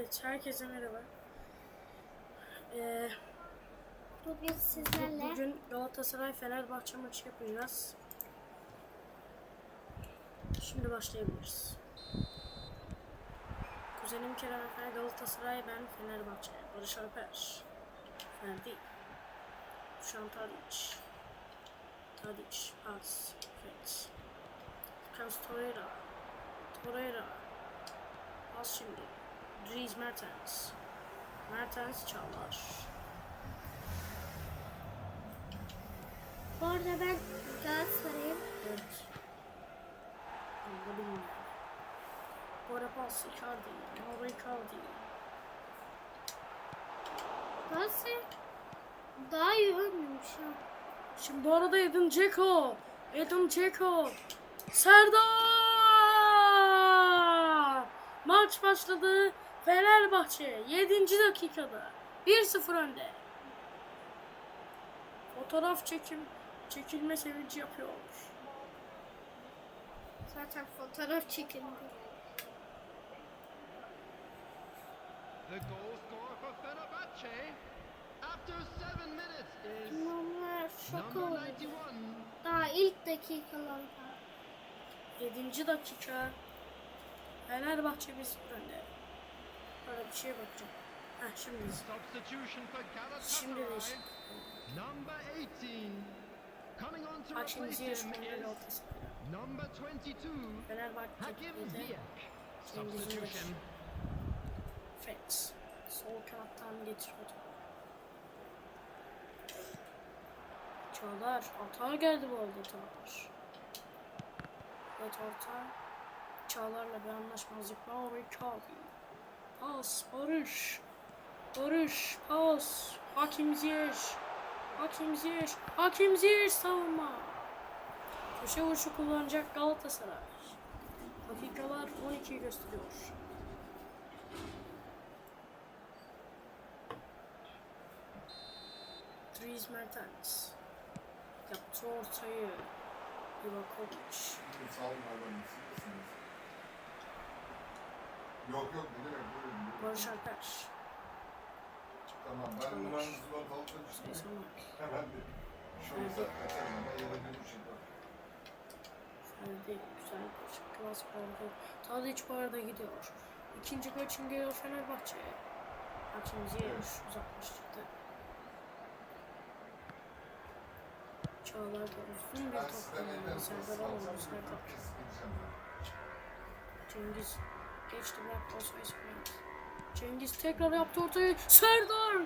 Evet, herkese merhaba. Ee, Bugün sizlerle bugün Galatasaray Fenerbahçe maçı yapacağız. Şimdi başlayabiliriz. Kuzenim Kerem Efe Galatasaray, ben Fenerbahçe. Barış Alper, Ferdi, Dušan Tadić, Tadić, Pas, Fred, Lucas Torreira, Torreira, Pas şimdi, Dries Mertens, Mertens Çağlar. bu arada ben Galatasaray'ım. Evet. Anladım. Bu arada pas Icardi, Mauro Icardi. Galatasaray daha iyi oynuyormuş ha. Şimdi bu arada Edin Dzeko, Edin Dzeko, Serdar! Maç başladı. Fenerbahçe 7. dakikada 1-0 önde. Fotoğraf çekim çekilme sevinci yapıyor. Zaten fotoğraf çekildi. The goal scorer for Fenerbahce after seven minutes is Normal şok number oldu. 91. Daha ilk dakikalarda. 7. dakika. Fenerbahçe 1-0 önde. Böyle bir şeye bakacağım. Heh şimdi. Substitution for Şimdi değişik. Number 18 coming on to Bak şimdi replace Ziyech him oynuyor is Galatasaray. number 22 Fenerbahçe Hakim de Ziyech. Cengiz Ünder. Substitution. Fred. Sol kanattan getiriyordu. Çağlar. Hata geldi bu arada Çağlar. Evet orta. Çağlar'la bir anlaşmazlık var. Orayı Kavi. Pas. Barış. Barış. Pas. Hakim Ziyech. Hakim Ziyech. Hakim Ziyech savunma. Köşe vuruşu kullanacak Galatasaray. Dakikalar 12'yi gösteriyor. Dries Mertens yaptı ortayı. Allah'ım. nasılsınız? Yok yok ne demek buyurun. Barış Alper. Tamam ben numaranızı not ama Hemen bir ya da bir şey var. Ferdi güzel bir klas oldu. Tadic bu arada gidiyor. İkinci gol için geliyor Fenerbahçe. Hakim Ziyech uzaklaştırdı. Çağlar da uzun bir top sonra Serdar bir Serdar. Cengiz geçti bıraktı Osman İsmail. Cengiz tekrar yaptı ortayı. Serdar!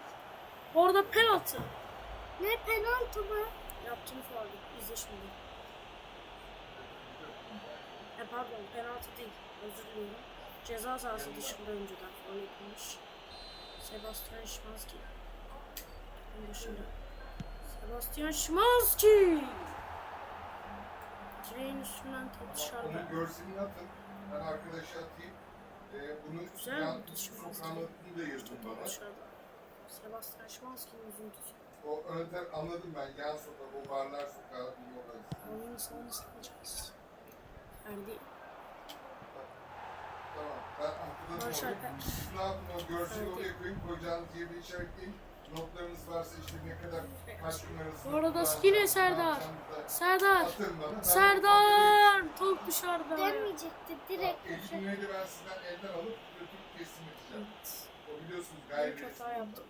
Orada penaltı. Ne penaltı mı? Yaptığını faul. İzle şimdi. E pardon penaltı değil. Özür diliyorum. Ceza sahası dışında önceden faul yapılmış. Sebastian. Onun dışında. Sebastian Szymanski! Direğin üstünden top dışarıda. Onun görselini atın. Ben arkadaşa atayım. Ee, bunu Güzel bir adını da Top bana. Sebastian Szymanski'nin üzüntüsü. O ön taraf anladım ben. Yan sokak, o barlar sokağı bir oradayız. Oyunun savunmasını alacağız. Ferdi. Tamam. Ben hatırladım Barış. Alper. Yapın o Evet. oraya koyun. Koyacağınız yeri işaretleyin. Notlarınız varsa işte ne kadar kaç gün arasında. Bu arada yine ne Serdar. Serdar. Atın bana. Ben Serdar. Top dışarıda. Demeyecekti direkt. Eğitimleri de ben sizden elden alıp götürüp teslim edeceğim. Evet. O biliyorsunuz gayri hata yaptım.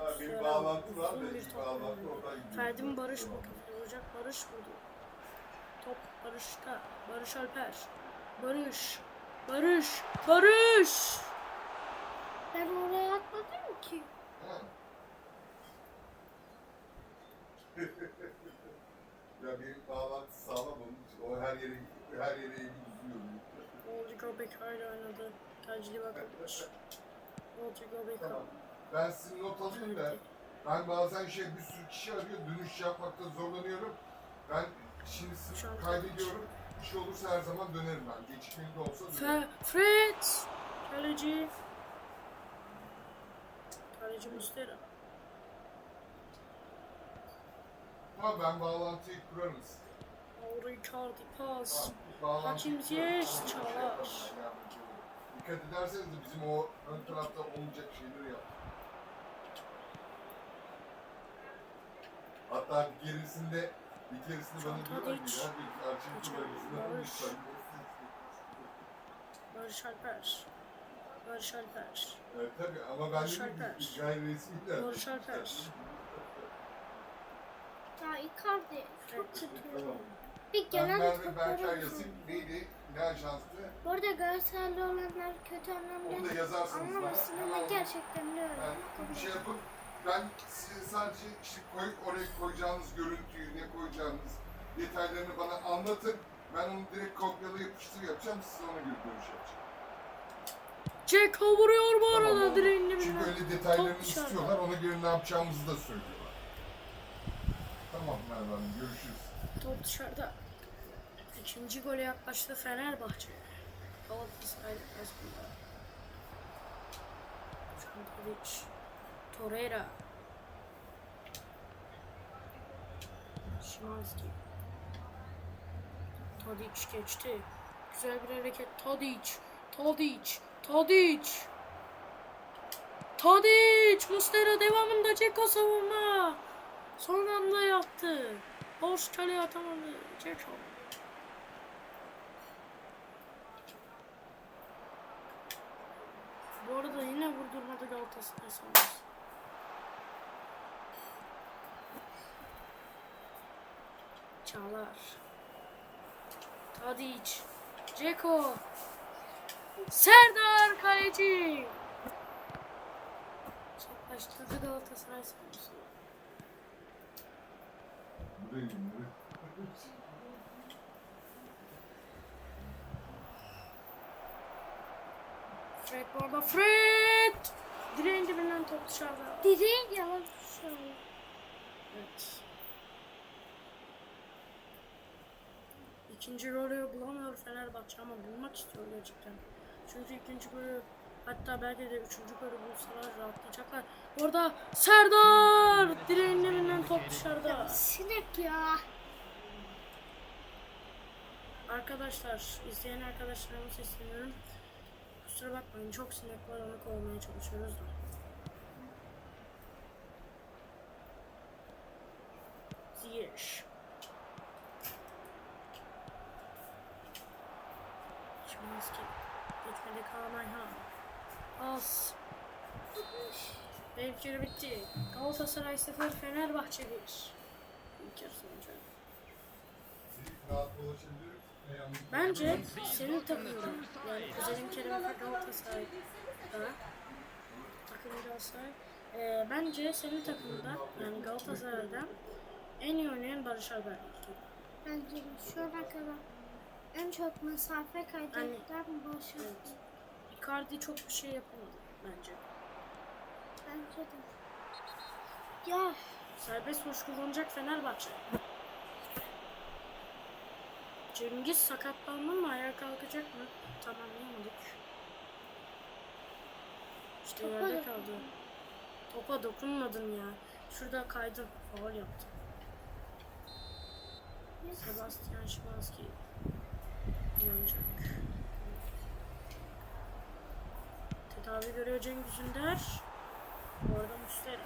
Abi benim bağlantım var da bir hiç top bağlantı oradan gidiyor. Ferdi mi Barış mı olacak? Barış vurdu. Top Barış'ta. Barış Alper. Barış. Barış. Barış. Ben oraya atmadım ki. Ya benim bağlantı sağlam onun için o her yere her yere ilgi uzuyorum. Rodrigo Becker oynadı. Kaleci Livakovic. Rodrigo Becker. Tamam. Ben sizin not alayım da ben bazen şey bir sürü kişi arıyor dönüş yapmakta zorlanıyorum. Ben şimdi sizi kaydediyorum. Bir şey olursa her zaman dönerim ben. Gecikmeli de olsa dönerim. Fe Fred. Kaleci. Kaleci Mustera. Tamam ben bağlantıyı kurarım size. Mauro Icardi pas. Tamam. bağlantı. Hakim Ziyech, Çağlar. Dikkat ederseniz de bizim o ön tarafta olmayacak şeyleri yaptık. Hatta bir bir bir bölgesinde Barış. Barış Alper. Barış Alper. Evet tabii ama ben Barış dedim Alper. resmi de. Barış Alper. Ya Icardi çok kötü. Bir Ben Berker topları yazayım. Neydi? Ne ajanstı? Bu arada Galatasaraylı olanlar kötü Onu da anlamda yazarsınız bana. anlamasın ama Hemen gerçekten de öyle. Bir şey yapın. Ben size sadece işte koyup oraya koyacağınız görüntüyü, ne koyacağınız detaylarını bana anlatın. Ben onu direkt kopyala yapıştır yapacağım. Siz ona göre görüş yapacağım. Ceko vuruyor bu Tamam, arada oldu. direğin Çünkü dibine. öyle detaylarını Top dışarıda. istiyorlar. Ona göre ne yapacağımızı da söylüyorlar. Tamam Merve Hanım görüşürüz. Top dışarıda. İkinci gole yaklaştı Fenerbahçe. Galatasaray aslında. Şampalic. Torreira. Şimanski. Tadic geçti. Güzel bir hareket. Tadic. Tadic. Tadic. Tadic. Mustera devamında Ceko savunma. Son anda yaptı. Boş kaleye atamadı. Ceko. Bu arada yine vurdurmadı Galatasaray savunması. Çağlar. Tadic. Ceko. Serdar kaleci. Başladı Galatasaray savunması. Fred bu arada Fred! Direğin dibinden top dışarıda. Direğin yalan söylüyor. Evet. İkinci golü bulamıyor Fenerbahçe ama bulmak istiyor gerçekten. Çünkü ikinci golü hatta belki de üçüncü golü bulsalar rahatlayacaklar. Orada Serdar! Direğin dibinden top dışarıda. Sinek ya. Arkadaşlar, izleyen arkadaşlarıma sesleniyorum. Kusura bakmayın çok sinek var onu kovmaya çalışıyoruz da. Ziyech. Şimanski. Geçmedi Kaan Ayhan. Pas. Ve ilk yarı bitti. Galatasaray 0, Fenerbahçe 1. İlk yarı sonucu. Bence senin takımın yani Kuzenin Kerem Efe Galatasaray'da takım Galatasaray Ee, bence senin takımda yani Galatasaray'da en iyi oynayan Barış Alper. Bence de şu ana kadar en çok mesafe kaydeden Barış Evet. Icardi çok bir şey yapamadı bence. Bence de. Ya Serbest vuruş kullanacak Fenerbahçe. Cengiz sakatlandı mı? Ayağa kalkacak mı? Tam anlayamadık. İşte Topa yerde kaldı. Topa dokunmadın ya. Şurada kaydın. Faul yaptı. Sebastian Szymanski yanacak. Tedavi görüyor Cengiz Ünder. Bu arada Muslera.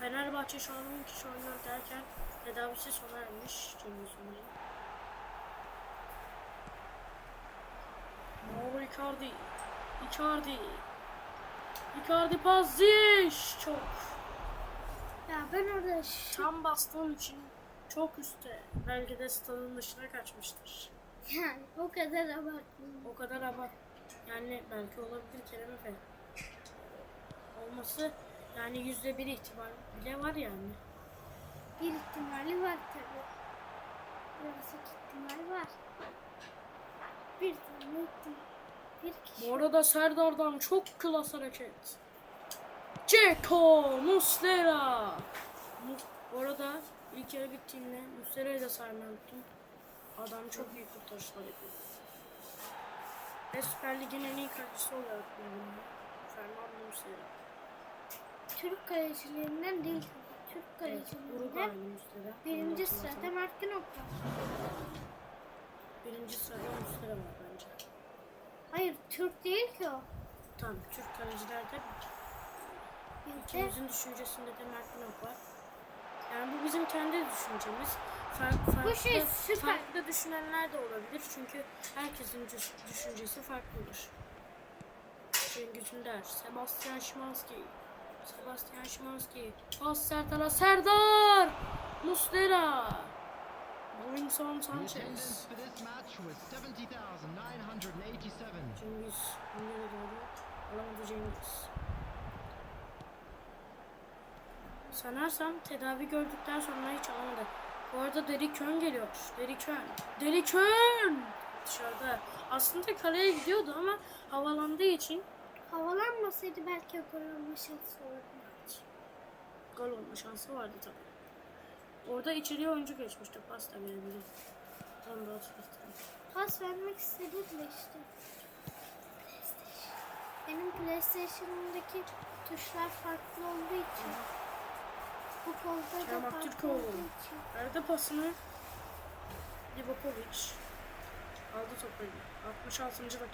Fenerbahçe şu an 10 kişi oynuyor derken tedavisi sona ermiş Cengiz Ünder'in. Mauro Icardi. Icardi. Icardi pas. Çok. ya ben orada Tam bastığım için çok üstte. Belki de stadın dışına kaçmıştır. Yani o kadar abartmıyorum. O kadar ama yani belki olabilir Kerem Efe. Olması yani yüzde bir ihtimal bile var yani. Bir ihtimali var tabi. Birazcık ihtimal var. Bir tane ihtimal. Bir kişi. Bu arada Serdar'dan çok klas hareket. Ceko Muslera. Mu- Bu arada ilk yarı bittiğinde Muslera'yı da saymayı unuttum. Adam çok büyük kurtarışlar yapıyor. Ve Süper Lig'in en iyi kalecisi olarak görünüyor. Fernando Muslera. Türk kalecilerinden değil tabii. Türk Evet, kalecilerinden Muslera. birinci sırada hatırlatalım. Mert Günok var. ikinci sırada Muslera var bence. Hayır Türk değil ki o. Tamam Türk kalecilerde ikimizin düşüncesinde de Mert Günok var. Yani bu bizim kendi düşüncemiz. Farklı, farklı, şey süper. farklı düşünenler de olabilir çünkü herkesin düş- düşüncesi farklıdır. Cengiz Ünder, Sebastian Szymanski, Sebastian Szymanski, pas Serdar'a Serdar, Muslera, The Sanchez, attendance for this match was 70,987. Cengiz Ünder'e doğru alamadı Cengiz. Sanarsam tedavi gördükten sonra hiç alamadı. Bu arada Deri Kön geliyor. Deri Kön. Deri Kön! Dışarıda. Aslında kaleye gidiyordu ama havalandığı için havalanmasaydı belki gol olma şansı olurdu. gol olma şansı vardı tabii. Orada içeriye oyuncu geçmişti. Pas da verebildim. Onu da. Pas vermek istedi de işte. Benim PlayStation'ımdaki tuşlar farklı olduğu için. Kerem Aktürkoğlu. Verdi pasını. Livakovic. Aldı topu. 66. dakika.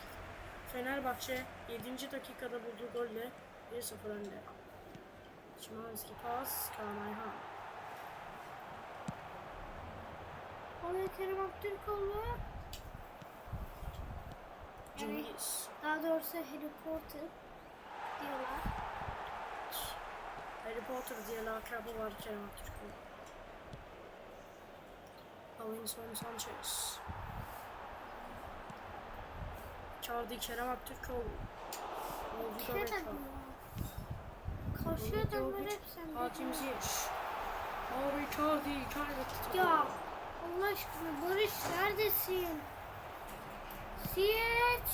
Fenerbahçe 7. dakikada bulduğu golle 1-0 önde. Şimanski pas. Kaan Ayhan. Oraya Kerem Aktürkoğlu. Yani daha doğrusu Potter diyorlar. Harry Potter diye lakabı var Kerem Aktürkoğlu. Davinson Sanchez. Çağırdı Kerem Aktürkoğlu. Oldu Kerem Gabeka. Karşı adamlar hep sende. Hakim Ziyech. Icardi kaybetti topu. Ya Allah aşkına Barış neredesin? Siyeç.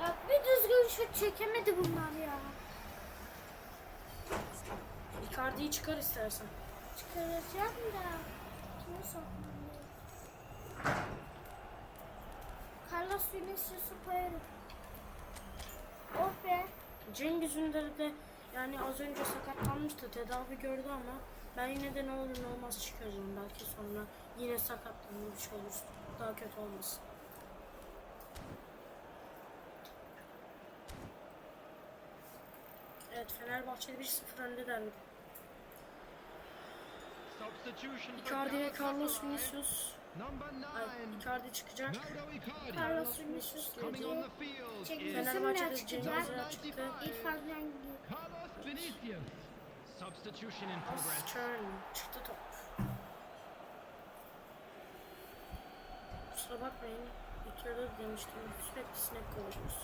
Ya bir düzgün şut çekemedi bunlar ya. Icardi'yi çıkar istersen. Çıkaracağım da. Kime sokmam? Carlos Vinicius'u koyarım. Oh be. Cengiz Ünder de yani az önce sakatlanmıştı. Tedavi gördü ama ben yine de ne olur ne olmaz çıkaracağım. Belki sonra yine şey olur. Daha kötü olmasın. Evet Fenerbahçe 1-0 önde derdi. Substitution for Icardi ve Carlos. Vinicius. Ay, Icardi çıkacak. Carlos Vinicius de Fenerbahçe'de. Cengiz'e çıktı. İrfan Vinicius. Substitution in progress. Turn. Çıktı top. Kusura bakmayın. İlk yarıda demiştim. Sürekli sinek kovalıyoruz.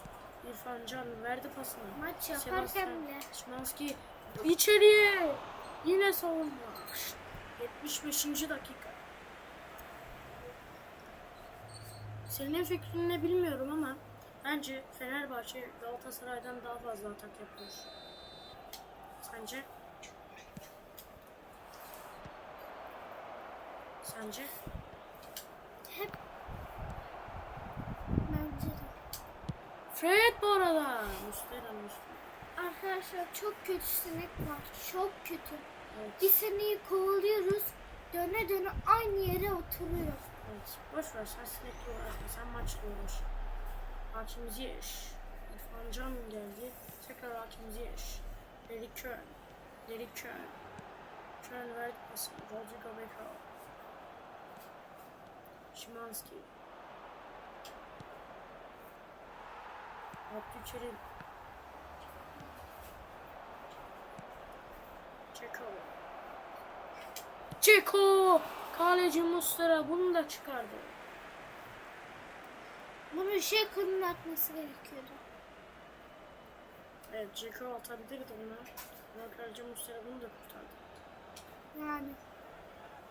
İrfan Can verdi pasını. Maç yaparken bile. Şimanski içeriye. Yine savunma. 75. dakika. Senin fikrin ne bilmiyorum ama bence Fenerbahçe Galatasaray'dan daha fazla atak yapıyor. Sence? Sence? Hep bence de. Fred bu arada. Muslera Muslera. Arkadaşlar çok kötü sinek var. Çok kötü. Evet. Bir seneyi kovalıyoruz. Döne döne aynı yere oturuyor. Evet. Boş ver sen sinekle uğraşma. Sen maçla uğraş. Hakim Ziyech. İrfan Can geldi. Tekrar Hakim Ziyech. Derek Kön. Derek Kön. Kön verdi pası. Rodrigo Becao. Şimanski. Abdülkerim. Ceko. Ceko! Kaleci Muslera bunu da çıkardı. Bunu kırın atması gerekiyordu. Evet Ceko atabilirdi bunu. Ama kaleci Muslera bunu da kurtardı. Yani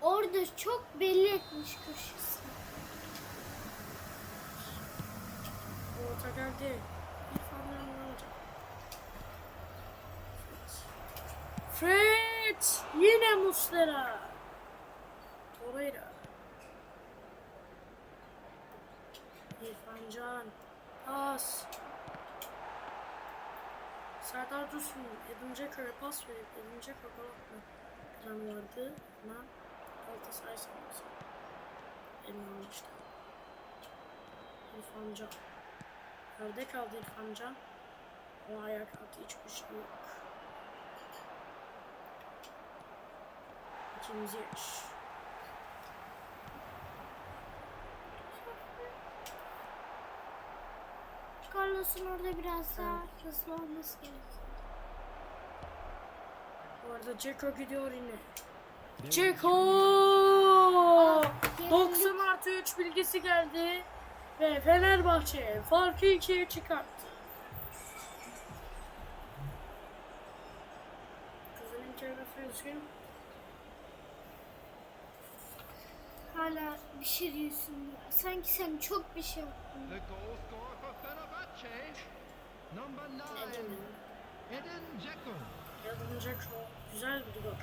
orada çok belli etmiş köşesi. Orta geldi. İrfan'dan ne olacak? Fred! Yine Muslera. Torreira. İrfan Can. Pas. Serdar Dursun. Edin Dzeko'ya pas verip Edin Dzeko gol atma vardı. Ama Galatasaray sanırsa. Elini almıştı. İrfan Can. Nerede kaldı İrfan Can? O ayak altı hiçbir şey yok. İkinci yaş. Carlos'un orada biraz daha hızlı olması gerekiyor. Bu arada Ceko gidiyor yine. Ceko! 90 artı 3 bilgisi geldi. Ve Fenerbahçe farkı ikiye çıkarttı. Kızının kelime üzgün. Hala bir şey diyorsun ya. Sanki sen çok bir şey yaptın. The goal scorer for number nine, Edin. Dzeko. Edin Ceko. Güzel bir gol.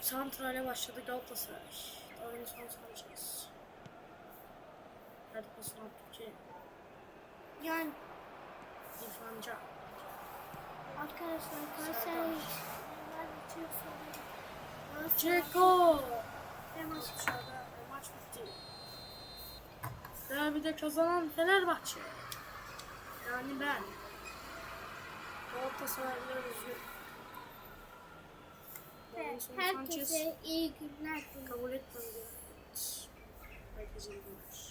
Santral'e başladı Galatasaray. Davinson Sanchez. Hadi pasını attı ki. Yani İrfan Can. arkadaşlar Galatasaray Ve maç bitti. Derbide kazanan Fenerbahçe. Yani ben. Galatasaraylılar üzgün. Ve Davinson herkese iyi günler diliyorum. kabul etmedi. Herkese iyi günler.